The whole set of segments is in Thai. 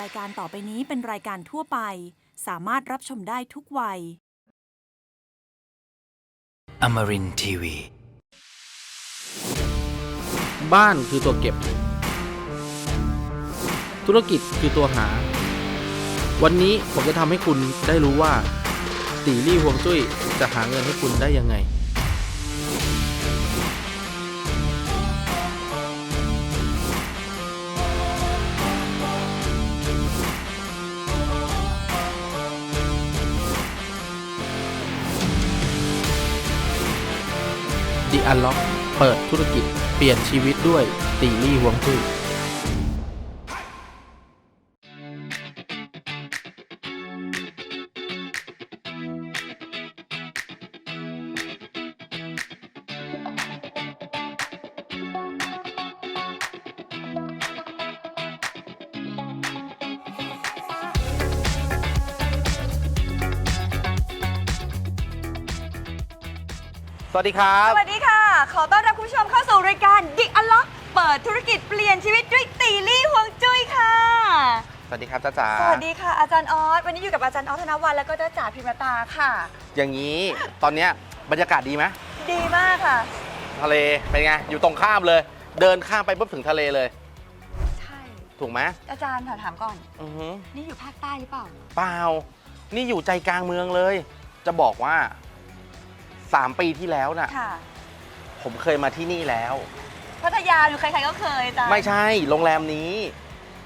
รายการต่อไปนี้เป็นรายการทั่วไป สามารถรับชมได้ทุกวัย Amarin Tiwi. บ้านคือตัวเก็บ ธุรกิจคือตัวหา วันนี้ผมจะทำให้คุณได้รู้ว่าตีรี่ฮวงจุ้ยจะหาเงินให้คุณได้ยังไง The Unlock เปิดธุรกิจ เปลี่ยนชีวิตด้วยตีรี่ฮวงจุ้ยสวัสดีครับ สวัสดีค่ะ ขอต้อนรับคุณผู้ชมเข้าสู่รายการ Dick Unlock เปิดธุรกิจเปลี่ยนชีวิตด้วยตีลี่ฮวงจุ้ยค่ะ สวัสดีครับจ้าจ๋าสวัสดีค่ะอาจารย์ออส วันนี้อยู่กับอาจารย์ออสธนวัฒน์แล้วก็จ้าจ๋าพิมพ์ตาค่ะ อย่างนี้ตอนเนี้ยบรรยากาศดีไหมดีมากค่ะ ทะเลเป็นไงอยู่ตรงข้ามเลย เดินข้ามไปปุ๊บถึงทะเลเลย ใช่ ถูกไหมอาจารย์ถามถามก่อน อือหือนี่อยู่ภาคใต้หรือเปล่า เปล่า นี่อยู่ใจกลางเมืองเลย จะบอกว่า 3 ปีที่แล้วน่ะ ค่ะ ผมเคยมาที่นี่แล้ว พัทยาหรือใครๆก็เคยอาจารย์ไม่ใช่โรงแรมนี้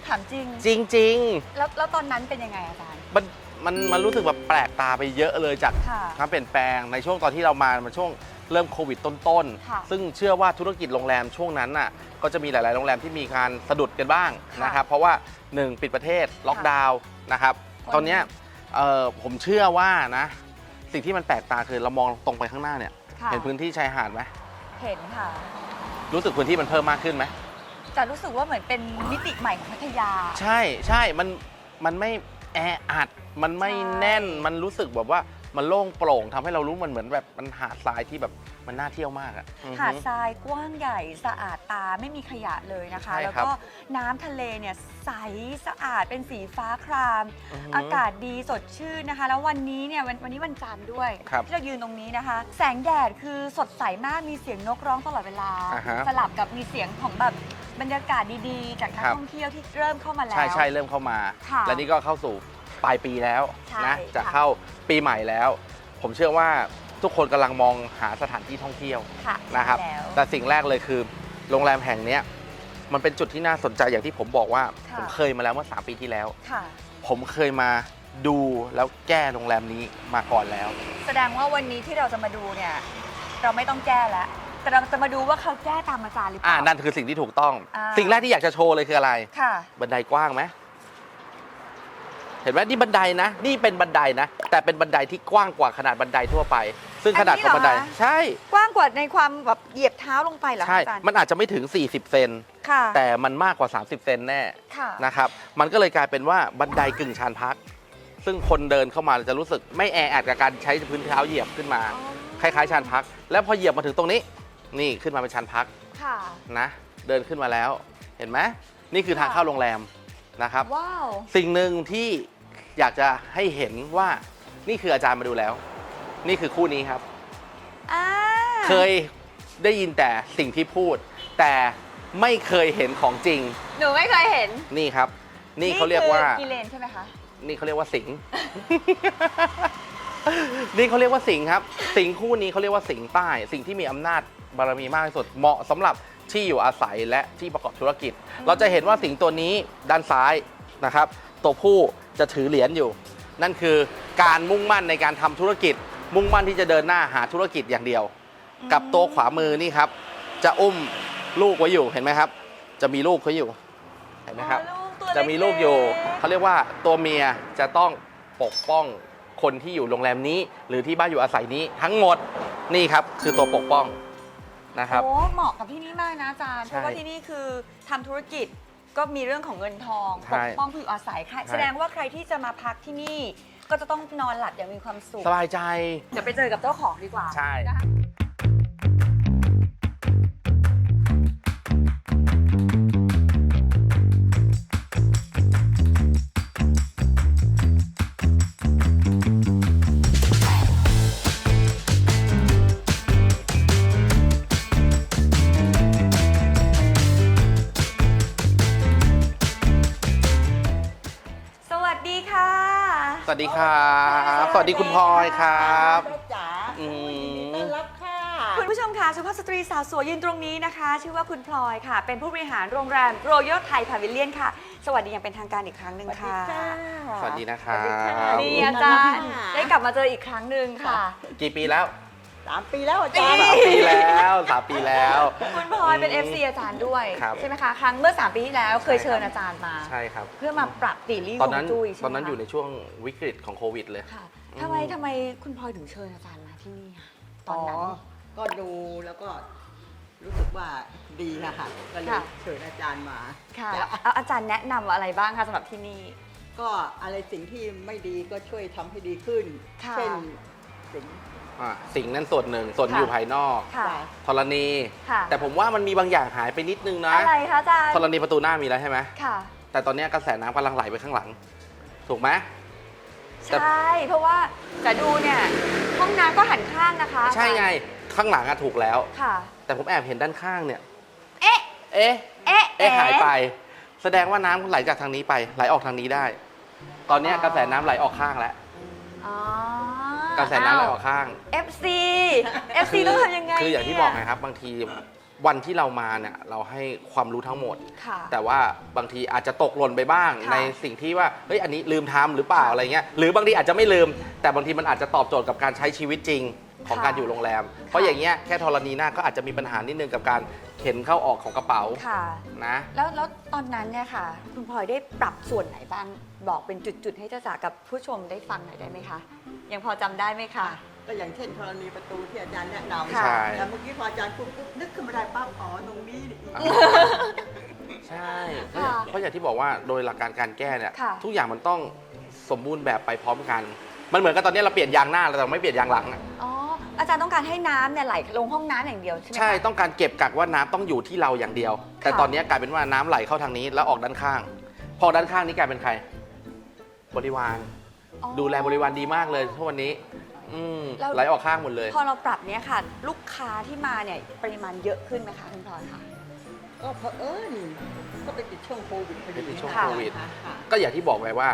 ถามจริง จริง แล้วแล้วตอนนั้นเป็นยังไงอาจารย์ ๆ มันมันมันรู้สึกแบบแปลกตาไปเยอะเลยจากค่ะการเปลี่ยนแปลงในช่วงตอนที่เรามามันช่วงเริ่มโควิดต้นค่ะๆ ซึ่งเชื่อว่าธุรกิจโรงแรมช่วงนั้นน่ะก็จะมีหลาย ๆ โรงแรมที่มีการสะดุดกันบ้างค่ะนะครับเพราะว่า 1 ปิดประเทศล็อกดาวน์นะครับคน ตอนเนี้ยเอ่อผมเชื่อว่านะสิ่งที่มันแปลกตาคือเรามองตรงไปข้างหน้าเนี่ยค่ะเห็นพื้นที่ชายหาดไหม เห็นค่ะ รู้สึกพื้นที่มันเพิ่มมากขึ้นไหมแต่รู้สึกว่าเหมือนเป็นมิติใหม่ของพัทยา ใช่ใช่มันมันไม่แออัด มันไม่ใช่ แน่นมันรู้สึกแบบว่ามันโล่งโปร่งทำให้เรารู้มันเหมือนแบบมันหาดทรายที่แบบ มันน่าเที่ยวมากอะอือฮึหาดทรายกว้างใหญ่สะอาดตาไม่มีขยะเลยนะคะ ใช่แล้วครับก็น้ำทะเลเนี่ยใสสะอาดเป็นสีฟ้าคราม อือฮึ อากาศดีสดชื่นนะคะ แล้ววันนี้เนี่ยวันวันนี้วันจันทร์ด้วย ครับที่เรายืนตรงนี้นะคะ แสงแดดคือสดใสมากมีเสียงนกร้องตลอดเวลา อ่าฮะสลับกับมีเสียงของแบบบรรยากาศดีๆ จากนักครับ ท่องเที่ยวที่เริ่มเข้ามาแล้ว ใช่ใช่เริ่มเข้ามา ค่ะและนี่ก็เข้าสู่ปลายปีแล้วใช่นะจะค่ะเข้าปีใหม่แล้ว ผมเชื่อว่า ทุกคนกำลังมองหาสถานที่ท่องเที่ยวค่ะนะครับใช่แล้วแต่สิ่งแรกเลยคือโรงแรมแห่งเนี้ยมันเป็นจุดที่น่าสนใจอย่างที่ผมบอกว่าค่ะผมเคยมาแล้วเมื่อ 3 ปีที่แล้วค่ะผมเคยมาดูแล้วแก้โรงแรมนี้มาก่อนแล้ว แสดงว่าวันนี้ที่เราจะมาดูเนี่ยเราไม่ต้องแก้แล้วแต่เราจะมาดูว่าเขาแก้ตามอาจารย์หรือเปอ่าล่านั่นคือสิ่งที่ถูกต้องอ่าสิ่งแรกที่อยากจะโชว์เลยคืออะไรค่ะบันไดกว้างไหมเห็นไหมนี่บันไดนะ นี่เป็นบันไดนะ แต่เป็นบันไดที่กว้างกว่าขนาดบันไดทั่วไป ซึ่งขนาดของบันได อันนี้เหรอคะ ใช่ กว้างกว่าในความแบบเหยียบเท้าลงไปเหรอคะใช่ อาจารย์มันอาจจะไม่ถึง 40 เซน ค่ะแต่มันมากกว่า 30 เซนแน่ ค่ะ นะครับ มันก็เลยกลายเป็นว่าบันไดกึ่งชานพัก ซึ่งคนเดินเข้ามาจะรู้สึกไม่แออัดกับการใช้พื้นเท้าเหยียบขึ้นมา อ๋อ คล้ายๆชานพัก แล้วพอเหยียบมาถึงตรงนี้ นี่ขึ้นมาเป็นชานพักค่ะ นะ เดินขึ้นมาแล้ว เห็นไหมนี่คือทางเข้าโรงแรมนะครับ ว้าว สิ่งหนึ่งที่อยากจะให้เห็นว่านี่คืออาจารย์มาดูแล้ว นี่คือคู่นี้ครับ อ่าเคยได้ยินแต่สิ่งที่พูด แต่ไม่เคยเห็นของจริง หนูไม่เคยเห็นนี่ครับ นี่เขาเรียกว่า คือกิเลนใช่ไหมคะ นี่เขาเรียกว่าสิง นี่เขาเรียกว่าสิงครับ สิงคู่นี้เขาเรียกว่าสิงใต้ สิ่งที่มีอำนาจบารมีมากที่สุด เหมาะสำหรับที่อยู่อาศัยและที่ประกอบธุรกิจ เราจะเห็นว่าสิงตัวนี้ด้านซ้ายนะครับ ตัวผู้จะถือเหรียญอยู่ นั่นคือการมุ่งมั่นในการทำธุรกิจ มุ่งมั่นที่จะเดินหน้าหาธุรกิจอย่างเดียว กับตัวขวามือนี่ครับ จะอุ้มลูกไว้อยู่เห็นไหมครับ จะมีลูกเขาอยู่เห็นไหมครับอ๋อลูกตัวจะมีลูกอยู่เล็กๆเขาเรียกว่าตัวเมียจะต้องปกป้องคนที่อยู่โรงแรมนี้ หรือที่บ้านอยู่อาศัยนี้ทั้งหมดนี่ครับคือตัวปกป้องนะครับโอ้เหมาะกับที่นี่มากนะอาจารย์ใช่เพราะว่าที่นี่คือทำธุรกิจก็มีเรื่องของเงินทองใช่ปกป้องผู้อยู่อาศัยค่ะใช่แสดงว่าใครที่จะมาพักที่นี่ ก็จะต้องนอนหลับอย่างมีความสุข สบายใจ เดี๋ยวไปเจอกับเจ้าของดีกว่าใช่ นะคะ วัสดีครับ สวัสดีคุณพลอยครับลูกจ๋าอืมต้อนรับค่ะคุณผู้ชมค่ะสุภาพสตรีสาวสวยยืนตรงนี้นะคะ ชื่อว่าคุณพลอยค่ะ เป็นผู้บริหารโรงแรมโรยัลไทยพาวิเลียนค่ะ สวัสดีอย่างเป็นทางการอีกครั้งหนึ่งค่ะ สวัสดีนะครับสวัสดีค่ะนี่อาจารย์ได้กลับมาเจออีกครั้งหนึ่งค่ะ กี่ปีแล้ว สามปีแล้วอาจารย์ สามปีแล้วสามปีแล้ว คุณพลอยเป็นอืม FC อาจารย์ด้วย ครับ ใช่ไหมคะ ครั้งเมื่อ 3 ปีที่แล้วเคยใช่ครับเชิญอาจารย์มา ใช่ครับ เพื่อมาปรับตีลี่ฮตอวนนั้นงจุ้ยใช่ไหมตอนนั้นคะอยู่ในช่วงวิกฤตของโควิดเลย ค่ะทำไมทำไมคุณพลอยถึงเชิญอาจารย์มาที่นี่อะตอนนั้น ก็ดูแล้วก็รู้สึกว่าดีนะคะก็เลยค่ะ เชิญอาจารย์มา ค่ะแต่เอาอาจารย์แนะนำอะไรบ้างคะสำหรับที่นี่ ก็อะไรสิ่งที่ไม่ดีก็ช่วยทำให้ดีขึ้น ค่ะ เช่นสิ่ง อะสิ่งนั้นส่วนหนึ่งส่วนค่ะอยู่ภายนอกค่ะธรณี ค่ะแต่ผมว่ามันมีบางอย่างหายไปนิดนึงนะอะไรคะอาจารย์ธรณีประตูหน้ามีแล้วใช่ไหมค่ะแต่ตอนเนี้ยกระแสน้ำกำลังไหลไปข้างหลัง ถูกไหมแต่ใช่เพราะว่าจะดูเนี่ยห้องน้ำก็หันข้างนะคะใช่ไงข้างหลังอะถูกแล้ว ค่ะ แต่ผมแอบเห็นด้านข้างเนี่ย เอ๊ะ เอ๊ะ เอ๊ะ เอ๊ะหายไป แสดงว่าน้ำไหลจากทางนี้ไป ไหลออกทางนี้ได้ ตอนเนี้ยกระแสน้ำไหลออกข้างแล้ว อ๋อ กระแสน้ำไหลออกข้างเอฟซีเอฟซีต้องทำยังไงคืออย่างที่เนี่บอกไงครับ บางทีวันที่เรามาเนี่ยเราให้ความรู้ทั้งหมด ค่ะ แต่ว่าบางทีอาจจะตกหล่นไปบ้าง ค่ะในสิ่งที่ว่าเฮ้ยอันนี้ลืมทำหรือเปล่าค่ะอะไรเงี้ยหรือบางทีอาจจะไม่ลืม แต่บางทีมันอาจจะตอบโจทย์กับการใช้ชีวิตจริง ของค่ะการอยู่โรงแรม เพราะอย่างเงี้ยแค่ธรณีหน้าก็อาจจะมีปัญหานิดนึงกับการเข็นเข้าออกของกระเป๋าค่ะ นะแล้วแล้วตอนนั้นเนี่ยค่ะ คุณพลอยได้ปรับส่วนไหนบ้าง บอกเป็นจุดๆ ให้จ้าจ๋ากับผู้ชมได้ฟังหน่อยได้ไหมคะ ยังพอจำได้ไหมคะ ก็อย่างเช่นธรณีประตูที่อาจารย์แนะนำค่ะ ใช่แต่เมื่อกี้พออาจารย์พูดปุ๊บนึกขึ้นมาได้ปั๊บอ๋อตรงนี้นี่อ่าใช่เพราะค่ะเพราะอย่างที่บอกว่าโดยหลักการการแก้เนี่ยค่ะ ทุกอย่างมันต้องสมบูรณ์แบบไปพร้อมกัน มันเหมือนกับตอนนี้เราเปลี่ยนยางหน้าแต่เราไม่เปลี่ยนยางหลังอะ อ๋อ อาจารย์ต้องการให้น้ำเนี่ยไหลลงห้องน้ำอย่างเดียวใช่ไหมคะ ใช่ต้องการเก็บกักว่าน้ำต้องอยู่ที่เราอย่างเดียว แต่ค่ะ ตอนนี้กลายเป็นว่าน้ำไหลเข้าทางนี้แล้วออกด้านข้าง พอด้านข้างนี้กลายเป็นใคร บริวาร อ๋อ ดูแลบริวารดีมากเลยทุกวันนี้ อืมแล้ว ไหลออกข้างหมดเลย พอเราปรับเนี่ยค่ะ ลูกค้าที่มาเนี่ยปริมาณเยอะขึ้นไหมคะคุณพลอยคะ ก็เพอเอิญก็ไปติดช่วงโควิดพอดีไปติดช่วงค่ะโควิดค่ะค่ะ ก็อย่างที่บอกไปว่า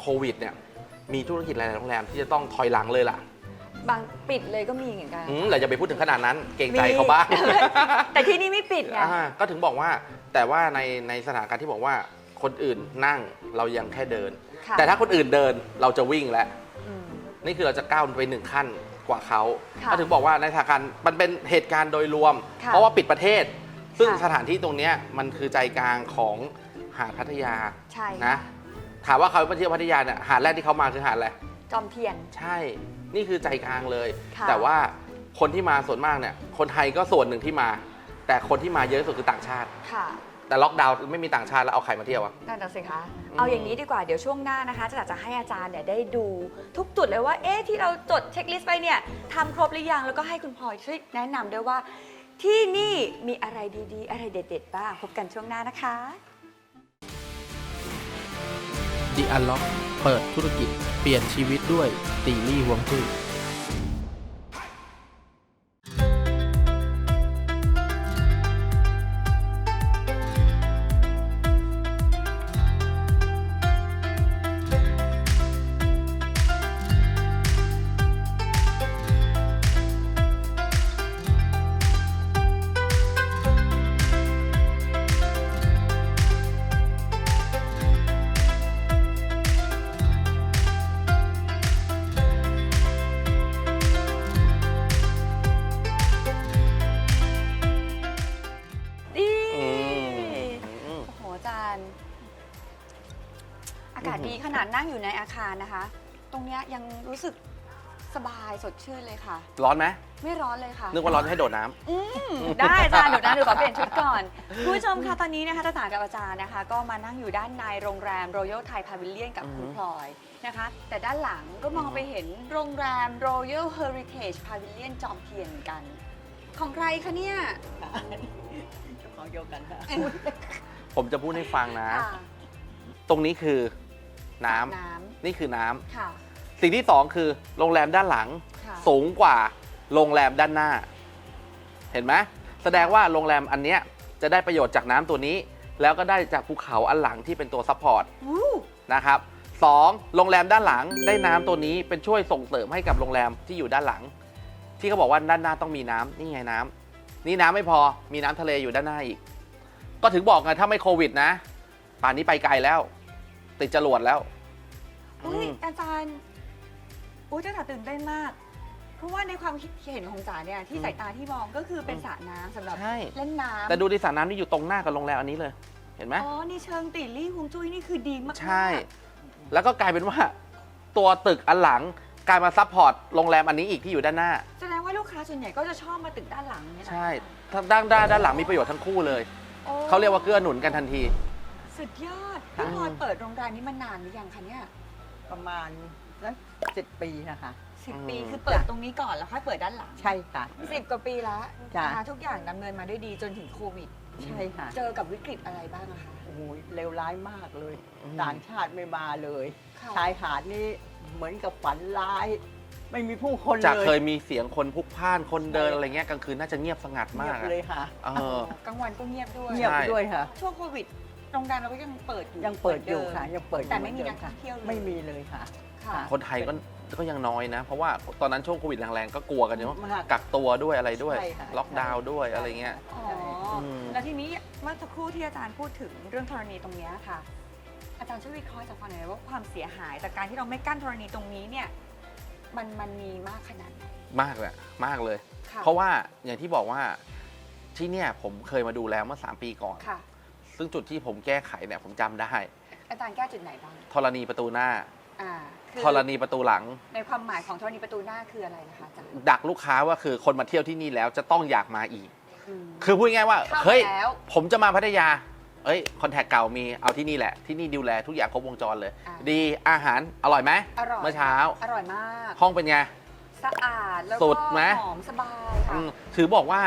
โควิดเนี่ยมีธุรกิจหลายๆโรงแรมที่จะต้องถอยหลังเลยล่ะ บางปิดเลยก็มีเหมือนกันอืมเราจะไปพูดถึงขนาดนั้น เกรงใจเขาบ้าง แต่ที่นี่ไม่ปิดไง อ่าก็ถึงบอกว่าแต่ว่าในในสถานการณ์ที่บอกว่าคนอื่นนั่งเรายังแค่เดิน ค่ะ แต่ถ้าคนอื่นเดินเราจะวิ่งแล้ว อืม นี่คือเราจะก้าวไปหนึ่งขั้นกว่าเขาค่ะก็ถึงบอกว่าในสถานการณ์มันเป็นเหตุการณ์โดยรวม ค่ะเพราะว่าปิดประเทศ ซึ่งค่ะสถานที่ตรงเนี้ยมันคือใจกลางของหาดพัทยาใช่ นะค่ะถามว่าเขาไปเที่ยวพัทยาเนี่ยหาดแรกที่เขามาคือหาดอะไรจอมเทียน ใช่ นี่คือใจกลางเลย ค่ะแต่ว่าคนที่มาส่วนมากเนี่ยคนไทยก็ส่วนหนึ่งที่มา แต่คนที่มาเยอะที่สุดคือต่างชาติ ค่ะ แต่ล็อกดาวน์ไม่มีต่างชาติแล้วเอาใครมาเที่ยวอะ นั่นน่ะสิคะ อืม เอาอย่างนี้ดีกว่า เดี๋ยวช่วงหน้านะคะจะอยากจะให้อาจารย์เนี่ยได้ดู ทุกจุดเลยว่า เอ๊ะที่เราจดเช็คลิสต์ไปเนี่ยทำครบหรือยัง แล้วก็ให้คุณพลอยช่วยแนะนำด้วยว่า ที่นี่มีอะไรดีๆ อะไรเด็ดๆบ้าง พบกันช่วงหน้านะคะ The Unlock เปิดธุรกิจ เปลี่ยนชีวิตด้วยตีลี่ฮวงจุ้ย อาจารย์อากาศดีขนาดนั่งอยู่ในอาคารนะคะ ตรงเนี้ยยังรู้สึกสบายสดชื่นเลยค่ะ ร้อนไหมไม่ร้อนเลยค่ะ นึกว่าร้อนให้โดดน้ำ อืมได้อาจารย์เดี๋ยวนะเดี๋ยวขอเปลี่ยนชุดก่อนคุณผู้ชมคะตอนนี้นะคะตาจ๋ากับอาจารย์นะคะ ก็มานั่งอยู่ด้านในโรงแรม Royal Thai Pavilion กับคุณอือฮึพลอยนะคะ แต่ด้านหลังก็มองไปเห็นโรงแรม Royal Heritage Pavilion จอมเทียนเหมือนกัน ของใครคะเนี่ย เจ้าของเดียวกันค่ะ ผมจะพูดให้ฟังนะ ค่ะตรงนี้คือน้ำน้นี่คือน้ำำค่ะสิ่งที่สองคือโรงแรมด้านหลัง ค่ะสูงกว่าโรงแรมด้านหน้า เห็นไหมแสดงว่าโรงแรมอันเนี้ยจะได้ประโยชน์จากน้ำตัวนี้ แล้วก็ได้จากภูเขาอันหลังที่เป็นตัวซัพพอร์ตวู้นะครับสองโรงแรมด้านหลังได้น้ำตัวนี้เป็นช่วยส่งเสริมให้กับโรงแรมที่อยู่ด้านหลัง ที่เขาบอกว่าด้านหน้าต้องมีน้ำนี่ไงน้ำนี่น้ำไม่พอมีน้ำทะเลอยู่ด้านหน้าอีก ก็ถึงบอกไงถ้าไม่โควิดนะ ป่านนี้ไปไกลแล้ว ติดจรวดแล้วอุ้ยอืม อาจารย์ อุ้ยเจ้าจ๋าตื่นเต้นมาก เพราะว่าในความคิดเห็นของจ๋าเนี่ยที่สายตาที่มองก็คือเป็นสระน้ำสำหรับใช่ เล่นน้ำแต่ดูดิสระน้ำนี่อยู่ตรงหน้ากับโรงแรมอันนี้เลย เห็นไหม อ๋อนี่เชิงติลี่ฮวงจุ้ยนี่คือดีมากๆใช่ แล้วก็กลายเป็นว่า ตัวตึกอันหลังกลายมาซัพพอร์ตโรงแรมอันนี้อีกที่อยู่ด้านหน้า แสดงว่าลูกค้าส่วนใหญ่ก็จะชอบมาตึกด้านหลังเนี่ยนะใช่ถ้าด้านด้านด้านหลังมีประโยชน์ทั้งคู่เลย โอ้ เขาเรียกว่าเกื้อหนุนกันทันที สุดยอดพี่พลอยเปิดโรงแรมนี้มานานหรือยังคะเนี่ยประมาณสักสิบปีนะคะ สิบอืม ปีคือเปิดตรงนี้ก่อนแล้วค่อยเปิดด้านหลังใช่ค่ะ สิบกว่าปีแล้วจ้ะ นะคะทุกอย่างดำเนินมาด้วยดีจนถึงโควิด ใช่ค่ะเจอกับวิกฤตอะไรบ้างอะคะ โอ้โหเลวร้ายมากเลย อืม ต่างชาติไม่มาเลยค่ะ ชายหาดนี่เหมือนกับฝันร้าย ไม่มีผู้คนจากเลยเคยมีเสียงคนพลุกพล่านคนเดินอะไรเงี้ยกลางคืนน่าจะเงียบสงัดเงีมายกบอะเลยค่ะเออกลางวันก็เงียบด้วยเงียบใช่ด้วยค่ะ ช่วงโควิดโรงแรมเราก็ยังเปิดอยู่ยังเปิดอยู่หมืนค่ะยังเปิดอยู่แต่ไม่มีเหนัอกท่ค่ะองเที่ยวเลยไม่มีเลยค่ะค่ะ คนไทยก็ก็ยังน้อยนะ เพราะว่าตอนนั้นช่วงโควิดแรงๆก็กลัวกันเนาะมากกักตัวด้วยอะไรด้วยใช่ค่ะล็อกดาวน์ด้วยอะไรเงี้ยอ๋ออืมแล้วทีนี้เมื่อสักครู่ที่อาจารย์พูดถึงเรื่องธรณีตรงเนี้ยค่ะ อาจารย์ช่วยวิเคราะห์ให้จากฟังหน่อยว่าความเสียหายจากการที่เราไม่กั้นธรณีตรงนี้เนี่ย มันมันมีมากขนาดไหนมากแหละมากเลย ค่ะเพราะว่าอย่างที่บอกว่าที่เนี่ยผมเคยมาดูแล้วเมื่อ 3 ปีก่อน ค่ะ ซึ่งจุดที่ผมแก้ไขเนี่ยผมจำได้อาจารย์แก้จุดไหนบ้างธรณีประตูหน้าอ่าคือธรณีประตูหลัง ในความหมายของธรณีประตูหน้าคืออะไรนะคะอาจารย์ดักลูกค้าว่าคือคนมาเที่ยวที่นี่แล้วจะต้องอยากมาอีก อืมคือพูดง่ายๆว่า เข้าเฮ้ย แล้ว ผมจะมาพัทยา เอ้ยคอนแทคเก่ามีเอาที่นี่แหละที่นี่ดูแลทุกอย่างครบวงจรเลย อะ ดีอาหารอร่อยไหมอร่อยเมื่อเช้า อร่อยมาก ห้องเป็นไง สะอาด แล้วสุก็ดไหม หอมสบายค่ะอืมถือบอกว่า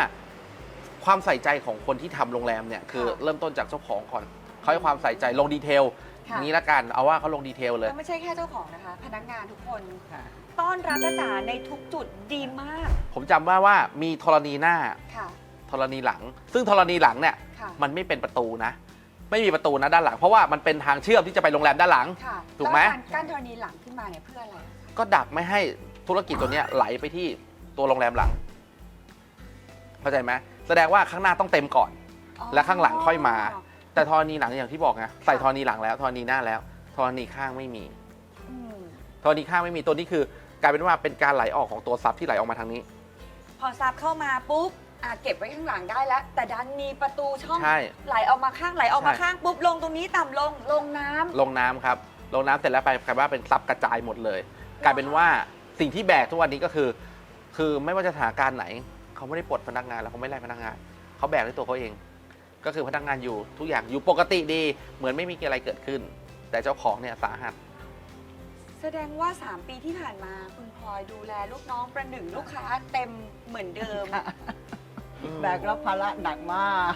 ความใส่ใจของคนที่ทำโรงแรมเนี่ยคือค่ะเริ่มต้นจากเจ้าของก่อนเขาให้ความใส่ใจลงดีเทลค่ะนี้ละกันเอาว่าเขาลงดีเทลเลยก็ไม่ใช่แค่เจ้าของนะคะ พนักงานทุกคน ค่ะ ต้อนรับจ้าจ๋าในทุกจุดดีมากผมจำว่าว่ามีธรณีหน้าค่ะธรณีหลัง ซึ่งธรณีหลังเนี่ยค่ะ มันไม่เป็นประตูนะ ไม่มีประตูนะด้านหลัง เพราะว่ามันเป็นทางเชื่อมที่จะไปโรงแรมด้านหลัง ค่ะถูกไหม แล้วารกั้นธรณีหลังขึ้นมาเนี่ยเพื่ออะไร ก็ดักไม่ให้ธุรกิจตัวเนี้ยไหลไปที่ตัวโรงแรมหลัง เข้าใจไหมแสดงว่าข้างหน้าต้องเต็มก่อนอ๋อและข้างหลังค่อยมา แต่ธรณีหลังอย่างที่บอกไงใส่ธรณีหลังแล้วธรณีหน้าแล้วธรณีข้างไม่มีอืมธรณีข้างไม่มีตัวนี้คือกลายเป็นว่าเป็นการไหลออกของตัวซับที่ไหลออกมาทางนี้ พอซับเข้ามาปุ๊บ อะเก็บไว้ข้างหลังได้แล้ว แต่ดันมีประตูช่องใช่ไหลออกมาข้างไหลออกมาใช่ ข้างปุ๊บลงตรงนี้ต่ำลงลงน้ำ ลงน้ำครับลงน้ำเสร็จแล้วไปกลายว่าเป็นซับกระจายหมดเลย กลายเป็นว่าสิ่งที่แบกทุกวันนี้ก็คือ คือไม่ว่าจะสถานการณ์ไหน เขาไม่ได้ปลดพนักงานแล้วเขาไม่ไล่พนักงาน เขาแบกด้วยตัวเขาเอง ก็คือพนักงานอยู่ทุกอย่างอยู่ปกติดี เหมือนไม่มีอะไรเกิดขึ้น แต่เจ้าของเนี่ยสาหัส แสดงว่า 3 ปีที่ผ่านมาคุณพลอยดูแลลูกน้องประหนึ่งลูกค้าเต็มเหมือนเดิมค่ะ แบกรับภาระหนักมาก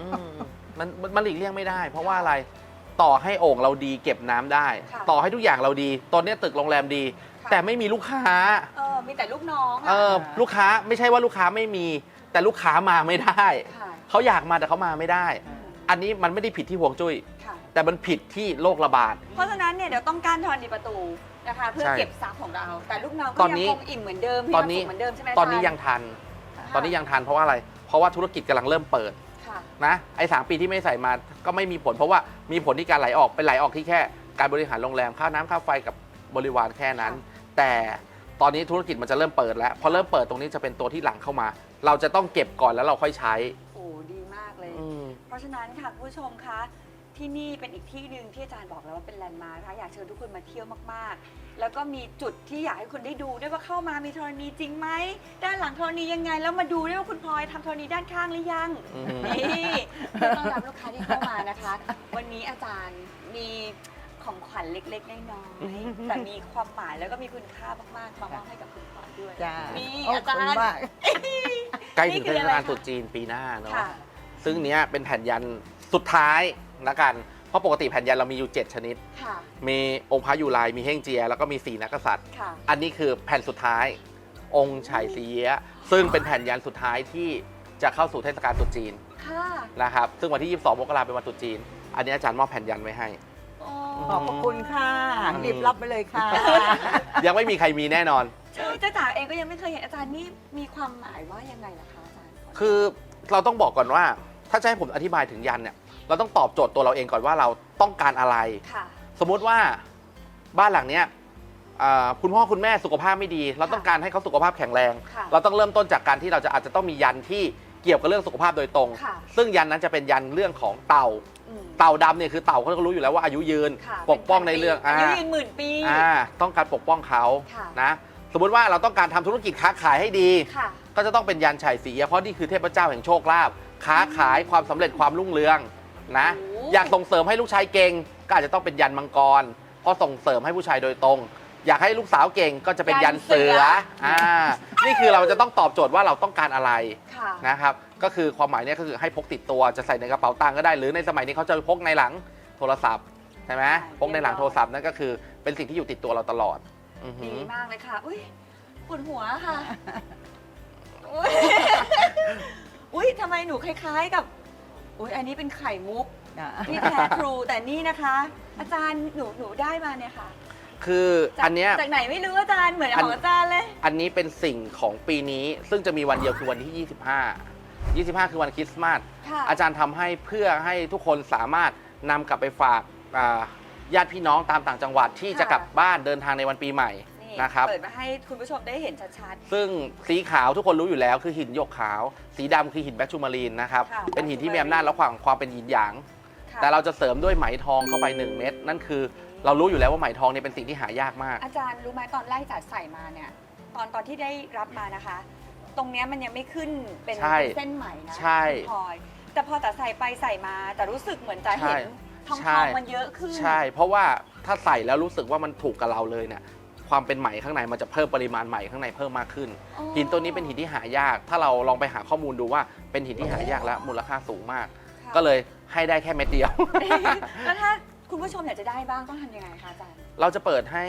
อืมมันมันมันหลีกเลี่ยงไม่ได้ เพราะว่าอะไรต่อให้โอ่งเราดีเก็บน้ำได้ ค่ะ ต่อให้ทุกอย่างเราดี ตอนนี้ตึกโรงแรมดี ค่ะแต่ไม่มีลูกค้า เออมีแต่ลูกน้องเออะอลูกค้าไม่ใช่ว่าลูกค้าไม่มี แต่ลูกค้ามาไม่ได้ ค่ะเขาอยากมาแต่เขามาไม่ได้อืมอันนี้มันไม่ได้ผิดที่ห่วงจุ้ย ค่ะ แต่มันผิดที่โรคระบาด เพราะฉะนั้นเนี่ยเดี๋ยวต้องการทอนดีประตูนะคะ เพื่อใช่เก็บทรัพย์ของเรา แต่ลูกน้องตก็อนยังนี้คงอิ่มเหมือนเดิมมีตคอวานมนี้สุขเหมือนเดิมใช่ไหมตอนนี้าจารยังทัน ตอนนี้ยังทันเพราะว่าอะไร เพราะว่าธุรกิจกำลังเริ่มเปิดค่ะ นะไอ้สามปีที่ไม่ใส่มาก็ไม่มีผล เพราะว่ามีผลที่การไหลออกเป็นไหลออกที่แค่การบริหารโรงแรมค่าน้ำค่าไฟกับบริวารแค่นั้น แต่ตอนนี้ธุรกิจมันจะเริ่มเปิดแล้วพอเริ่มเปิดตรงนี้จะเป็นตัวที่หลังเข้ามา เราจะต้องเก็บก่อนแล้วเราค่อยใช้โอ้ดีมากเลย อืม เพราะฉะนั้นค่ะคุณผู้ชมคะ ที่นี่เป็นอีกที่หนึ่งที่อาจารย์บอกแล้วว่าเป็นแลนด์มาร์คนะคะอยากเชิญทุกคนมาเที่ยวมากๆ แล้วก็มีจุดที่อยากให้คุณได้ดูด้วยว่าเข้ามามีธรณีจริงไหมด้านหลังธรณียังไง แล้วมาดูด้วยว่าคุณพลอยทำธรณีด้านข้างหรือยังอืม นี่เพื่อต้อนรับลูกค้าที่เข้ามานะคะ วันนี้อาจารย์มีของขวัญเล็ก ๆ น้อยๆแต่มีความหมายแล้วก็มีคุณค่ามากๆมามอบให้กับคุณพลอยด้วย จ้านี่โอ้อาจารย์ ขบคุณมากใกล้ถึงนี่คืเทอศอะไรกาลคะตรุษจีนปีหน้าเนาะค่ะ ซึ่งเนี้ยเป็นแผ่นยันสุดท้าย ละกัน เพราะปกติแผ่นยันเรามีอยู่ 7 ชนิด ค่ะ มีองค์พระยูไลมีเฮ่งเจีย แล้วก็มีสีนักกษัตริย์ ค่ะ อันนี้คือแผ่นสุดท้าย องค์ไฉซีเยะซึ่งเป็นแผ่นยันสุดท้ายที่จะเข้าสู่เทศกาลตรุษจีนค่ะ นะครับ ซึ่งวันที่ 22มกราเป็นวันตรุษจีน อันนี้อาจารย์มอบแผ่นยันไว้ให้โโอ้ขอบพระคุณค่ะรีบรับไปเลยค่ะ ยังไม่มีใครมีแน่นอน ใช่จ้าจ๋าเองก็ยังไม่เคยเห็นอาจารย์นี่มีความหมายว่ายังไงล่ะคะอาจารย์ คือเราต้องบอกก่อนว่า ถ้าจะให้ผมอธิบายถึงยันเนี่ย เราต้องตอบโจทย์ตัวเราเองก่อนว่าเราต้องการอะไร ค่ะ สมมุติว่าบ้านหลังเนี้ยอ่าคุณพ่อคุณแม่สุขภาพไม่ดี เราต้องการให้เขาสุขภาพแข็งแรง ค่ะเราต้องเริ่มต้นจากการที่เราจะอาจจะต้องมียันที่เกี่ยวกับเรื่องสุขภาพโดยตรง ค่ะ ซึ่งยันนั้นจะเป็นยันเรื่องของเต่า อืมเต่าดำเนี่ยคือเต่าเขาก็รู้อยู่แล้วว่าอายุยืน ค่ะปกป้องในเรื่องอาอ่ายุยืนหมื่นปี อ่าต้องการปกป้องเขาค่ะ นะสมมุติว่าเราต้องการทำธุรกิจค้าขายให้ดี ค่ะ ก็จะต้องเป็นยันไฉสีเพราะนี่คือเทพเจ้าแห่งโชคลาภค้าขายความสำเร็จความรุ่งเรือง นะ โอ้อยากส่งเสริมให้ลูกชายเก่งก็อาจจะต้องเป็นยันมังกร เพราะส่งเสริมให้ผู้ชายโดยตรง อยากให้ลูกสาวเก่งก็จะเป็นยันเสืออ่านี่คือเราจะต้องตอบโจทย์ว่าเราต้องการอะไร ค่ะ นะครับก็คือความหมายเนี่ยก็คือให้พกติดตัวจะใส่ในกระเป๋าตังค์ก็ได้ หรือในสมัยนี้เขาจะพกในหลังโทรศัพท์ใช่ไหมใช่ พกในหลังโทรศัพท์นั่นก็คือเป็นสิ่งที่อยู่ติดตัวเราตลอดอือหืดีอมากเลยค่ะ อุ้ยปวดหัวค่ะ อุ้ย อุ้ยทำไมหนูคล้าย ๆ กับ อุ้ยอันนี้เป็นไข่มุกที่แท้ทรูแต่นี่นะคะ อาจารย์หนูหนูได้มาเนี่ยค่ะคือจากอันเนี้ย จากไหนไม่รู้อาจารย์เหมือนอัน ของอาจารย์เลย อันนี้เป็นสิ่งของปีนี้ซึ่งจะมีวันเดียวคือวันที่ 25 25 คือวันคริสต์มาส ค่ะอาจารย์ทำให้เพื่อให้ทุกคนสามารถนำกลับไปฝากอ่าญาติพี่น้องตามต่างจังหวัดที่จะกลับบ้านเดินทางในวันปีใหม่ นี่นะครับ เปิดมาให้คุณผู้ชมได้เห็นชัด ซึ่งสีขาวทุกคนรู้อยู่แล้วคือหินหยกขาว สีดำคือหินแบคชูมารีนนะครับ ค่ะ เป็นหินที่มีอำนาจและความความเป็นหยินหยาง ๆค่ะแต่เราจะเสริมด้วยไหมทองเข้าไป 1 เม็ดนั่นคือเรารู้อยู่แล้วว่าไหมทองเนี่ยเป็นสิ่งที่หายากมาก อาจารย์รู้ไหมตอนแรกจัดใส่มาเนี่ย ตอนตอนที่ได้รับมานะคะ ตรงเนี้ยมันยังไม่ขึ้นเป็นใช่เป็นเส้นไหมนะใช่คุณพลอยแต่พอแต่ใส่ไปใส่มา แต่รู้สึกเหมือนจะเห็นใช่ทองใช่ ทองมันเยอะขึ้น ใช่ เพราะว่าถ้าใส่แล้วรู้สึกว่ามันถูกกับเราเลยเนี่ย ความเป็นไหมข้างในมันจะเพิ่มปริมาณไหมข้างในเพิ่มมากขึ้นอ๋อหินตัวนี้เป็นหินที่หายาก ถ้าเราลองไปหาข้อมูลดูว่าเป็นหินที่หายากและมูลค่าสูงมากค่ะก็เลยให้ได้แค่เม็ดเดียว แล้วถ้าคุณผู้ชมอยากจะได้บ้างต้องทำยังไงคะอาจารย์ เราจะเปิดให้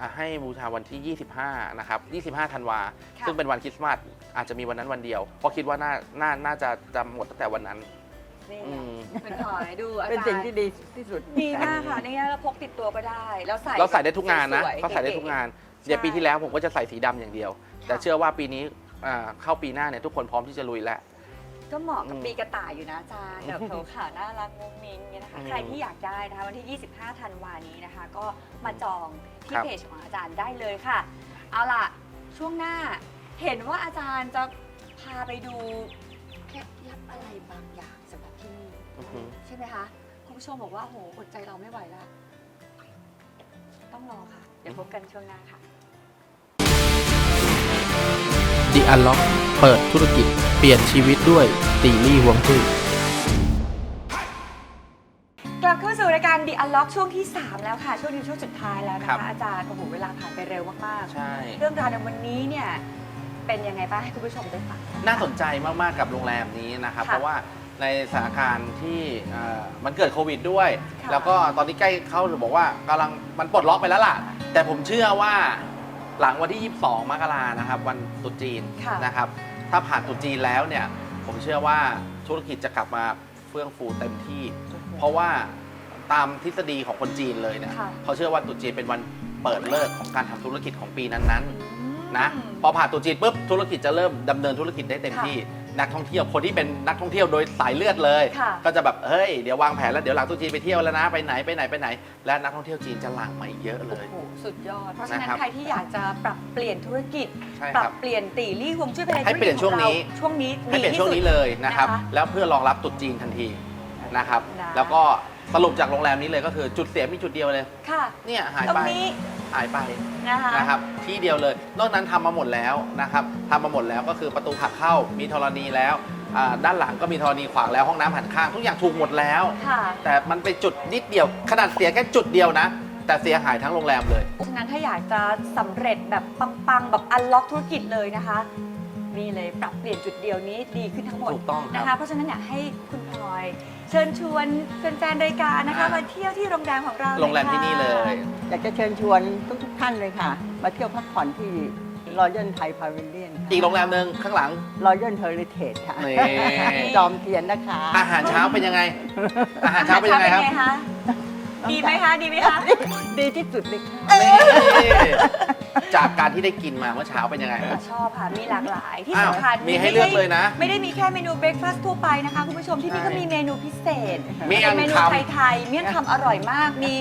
อ่าให้บูชาวันที่ 25 นะครับ 25 ธันวา ค่ะ ซึ่งเป็นวันคริสต์มาสอาจจะมีวันนั้นวันเดียว เพราะคิดว่าน่าน่าน่าจะจำหมดตั้งแต่วันนั้น นี่อืม เป็นพลอยดูอาจารย์เป็นสิ่งที่ดีที่สุด ดีมากค่ะนี่เราพกติดตัวก็ได้แล้วใส่เราใส่ได้ทุกงานนะสวยๆเขาใส่ได้ทุกงานใช่เดี๋ยวปีที่แล้วผมก็จะใส่สีดำอย่างเดียว แต่ค่ะเชื่อว่าปีนี้อ่าเข้าปีหน้าเนี่ยทุกคนพร้อมที่จะลุยแล้ว ก็เหมาะกับอืมปีกระต่ายอยู่นะอาจารย์แบบขาวๆน่ารักมุ้งมิ้งเนี่ยนะคะอืมใครที่อยากได้นะคะวันที่ 25 ธันวานี้นะคะ ก็มาจองที่ครับ เพจของอาจารย์ได้เลยค่ะ เอาล่ะช่วงหน้าเห็นว่าอาจารย์จะพาไปดูเคล็ดลับอะไรบางอย่าง ฮึใช่ไหมคะ คุณผู้ชมบอกว่าโหอดใจเราไม่ไหวแล้ว ต้องรอค่ะ เดี๋ยวพบกันช่วงหน้าค่ะ The Unlock เปิดธุรกิจ เปลี่ยนชีวิตด้วยตีลี่ฮวงจุ้ย กลับเข้าสู่รายการ The Unlock ช่วงที่ 3 แล้วค่ะ ช่วงนี้ช่วงสุดท้ายแล้วนะครัคะ บ อาจารย์โอ้โหเวลาผ่านไปเร็วมากใช่ ๆ เรื่องราวในวันนี้เนี่ยเป็นยังไงบ้างให้คุณผู้ชมได้ฟัง น่าสนใจมาก ๆ กับโรงแรมนี้นะครับ ค่ะเพราะว่า ในสถานการณ์ที่เอ่อมันเกิดโควิดด้วย ค่ะแล้วก็ตอนนี้ใกล้เข้าหรือบอกว่ากำลังมันปลดล็อกไปแล้วล่ะ แต่ผมเชื่อว่าหลังวันที่ 22 มกรานะครับ วันตรุษจีนค่ะ นะครับ ถ้าผ่านตรุษจีนแล้วเนี่ย ผมเชื่อว่าธุรกิจจะกลับมาเฟื่องฟูเต็มที่ เพราะว่าตามทฤษฎีของคนจีนเลยเนี่ยค่ะ เขาเชื่อว่าตรุษจีนเป็นวันเปิดเลิกของการทำธุรกิจของปีนั้นๆอืมนะพอผ่านตรุษจีนปุ๊บธุรกิจจะเริ่มดำเนินธุรกิจได้เต็มค่ะที่ นักท่องเที่ยวคนที่เป็นนักท่องเที่ยวโดยสายเลือดเลย ค่ะ ก็จะแบบเฮ้ยเดี๋ยววางแผนแล้วเดี๋ยวหลังตรุษจีนไปเที่ยวแล้วนะไปไหนไปไหนไปไหน และนักท่องเที่ยวจีนจะหลั่งมาอีกเยอะเลย โอ้โหสุดยอด เพราะฉะนั้นนะครับใครที่อยากจะปรับเปลี่ยนธุรกิจ ใช่ปครัรับบเปลี่ยนตีลี่ฮวงจุ้ยไปในให้เปลี่ยนธุรกิจช่วงนี้ขอเราช่วงนี้ให้เปลี่ยนดีที่ช่วงสุด นี้เลยนะครับ นะคะแล้วเพื่อรองรับตรุษจีนทันทีนะครับ นะ แล้วก็สรุปจากโรงแรมนี้เลยก็คือจุดเสียมีจุดเดียวเลย ค่ะ เนี่ยหายตรไปงนี้ หายไปนะคะนะครับ ที่เดียวเลย นอกนั้นทำมาหมดแล้วนะครับทำมาหมดแล้วก็คือประตูผลักเข้ามีธรณีแล้วอ่าด้านหลังก็มีธรณีขวางแล้วห้องน้ำหันข้างทุกอย่างถูกหมดแล้ว ค่ะ แต่มันไปจุดนิดเดียว ขนาดเสียแค่จุดเดียวนะ แต่เสียหายทั้งโรงแรมเลย ฉะนั้นถ้าอยากจะสำเร็จแบบปังๆ แบบอันล็อกธุรกิจเลยนะคะนี่เลยปรับเปลี่ยนจุดเดียวนี้ดีขึ้นทั้งหมดถูกต้องครับ นะคะเพราะฉะนั้นอยากให้คุณพลอย เชิญชวนแฟนๆรายการนะคะอ่ามมาเที่ยวที่โรงแรมของเราโรงแรมที่นี่เลย อยากจะเชิญชวนทุกๆท่านเลยค่ะ มาเที่ยวพักผ่อนที่รอยัลไทยพาวิเลียนอีกโรงแรมหนึ่งข้างหลังรอยัลเฮอริเทจค่ะ นี่ จอมเทียนนะคะ อาหารเช้าเป็นยังไง อาหารเช้าเป็นยังไงครับอาหาเช้าเป็นไงคะดีไหมคะดีไหมคะ ดีที่สุดเลยค่ะนี่จากการที่ได้กินมาเมื่อเช้าเป็นยังไงชอบค่ะ มีหลากหลายที่อ้าวสำคัญมีให้เลือกเลยนะไม่ได้มีแค่เมนูเบรคฟาสต์ทั่วไปนะคะ คุณผู้ชมที่นี่ก็มีเมนูพิเศษเมี่ยงเป็นเมนูคำไทยๆเมี่ยงคำอร่อยมาก มี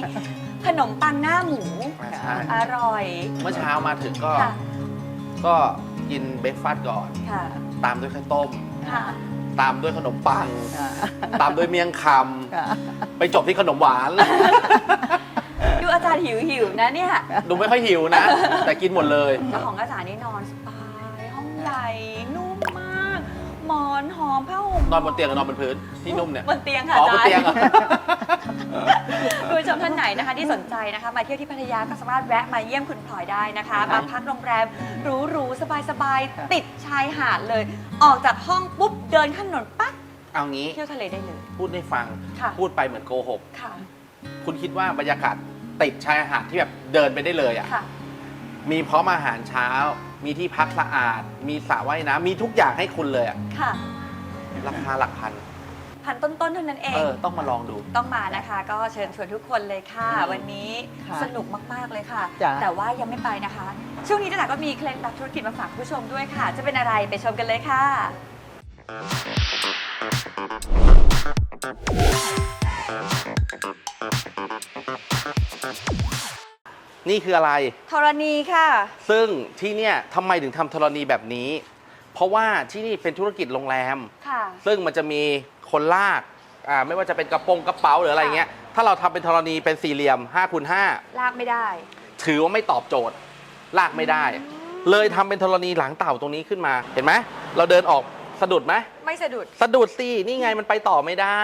ขนมปังหน้าหมู อ่าใช่อร่อย เมื่อเช้ามาถึงก็ค่ะ ก็กินเบรกฟาสต์ก่อน ค่ะ ตามด้วยข้าวต้ม ค่ะ ตามด้วยขนมปังค่ะตามด้วยเมี่ยงคค่ะำไปจบที่ขนมหวาน ดูอาจารย์หิวหิวๆนะเนี่ยดูไม่ค่อยหิวนะ แต่กินหมดเลยแล้วของอาจารย์นี่นอนสบายห้องใหญ่นุ่มมาก หมอนหอมผ้าห่มนอนบนเตียงกับนอนบนพื้นที่นุ่มเนี่ยบนเตียงค่ะอ๋ออาบนจารเตียงย์เหรอ คุณผู้ชมท่านไหนนะคะที่สนใจนะคะมาเที่ยวที่พัทยาก็สามารถแวะมาเยี่ยมคุณพลอยได้นะคะมาพักโรงแรมหรูๆสบายๆติดชายหาดเลย ออกจากห้องปุ๊บเดินข้ามถนนปั๊บเอางี้เที่ยวทะเลได้เลย พูดให้ฟังค่ะ พูดไปเหมือนโกหก ค่ะ คุณคิดว่าบรรยากาศติดชายหาดที่แบบเดินไปได้เลยอะ ค่ะ มีพร้อมอาหารเช้า มีที่พักสะอาด มีสระว่ายน้ำมีทุกอย่างให้คุณเลยอะค่ะ ราคาหลักพัน พันต้นๆเท่านั้นเอง เออ ต้องมาลองดู ต้องมานะคะ ก็เชิญชวนทุกคนเลยค่ะวันนี้ค่ะสนุกมากๆเลยค่ะ จ้ะ แต่ว่ายังไม่ไปนะคะ ช่วงนี้จ้าก็มีเคล็ดลับธุรกิจมาฝากคุณผู้ชมด้วยค่ะ จะเป็นอะไรไปชมกันเลยค่ะ นี่คืออะไร ธรณีค่ะ ซึ่งที่เนี่ยทำไมถึงทำธรณีแบบนี้ เพราะว่าที่นี่เป็นธุรกิจโรงแรม ค่ะ ซึ่งมันจะมีคนลากอ่าไม่ว่าจะเป็นกระโปรงกระเป๋าหรืออะไรเงี้ย ถ้าเราทำเป็นธรณีเป็นสี่เหลี่ยม5คูณลากไม่ได้ 5ถือว่าไม่ตอบโจทย์ ลากไม่ได้ เลยทำเป็นธรณีหลังเต่าตรงนี้ขึ้นมา เห็นไหมเราเดินออกสะดุดไหมไม่สะดุด สะดุดสินี่ไงมันไปต่อไม่ได้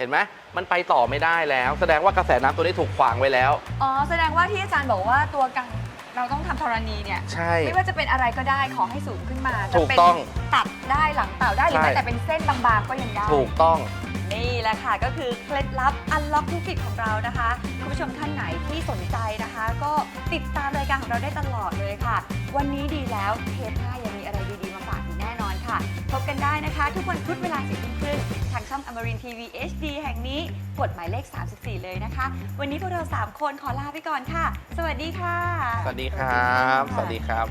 เห็นไหมมันไปต่อไม่ได้แล้ว แสดงว่ากระแสน้ำตัวนี้ถูกขวางไว้แล้ว อ๋อ แสดงว่าที่อาจารย์บอกว่าตัวกันเราต้องทำธรณีเนี่ย ใช่ ไม่ว่าจะเป็นอะไรก็ได้ขอให้สูงขึ้นมาจะถูกเป็นต้องตัดได้หลังเต่าได้หรือใช่ แม้แต่เป็นเส้นบางๆก็ยังได้ ถูกต้อง นี่แหละค่ะก็คือเคล็ดลับอันล็อกธุรกิจของเรานะคะคุณผู้ชมท่านไหนที่สนใจนะคะ ก็ติดตามรายการของเราได้ตลอดเลยค่ะ วันนี้ดีแล้วเทปหน้ายัง ค่ะ พบกันได้นะคะ ทุกวันพุธเวลาสี่ทุ่มครึ่งทางช่องอมรินทีวี HD แห่งนี้กดหมายเลข 34 เลยนะคะ วันนี้พวกเรา 3 คนขอลาไปก่อนค่ะ สวัสดีค่ะ สวัสดีครับ สวัสดีครับ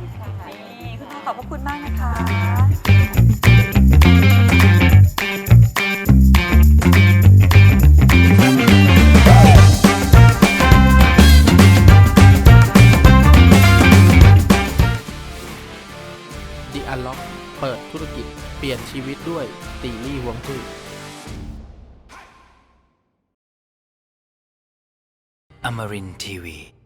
นี่คุณพ่อขอบพระคุณมากนะคะ เปลี่ยนชีวิตด้วยตีลี่หวงจุ้ย Amarin Tiwi.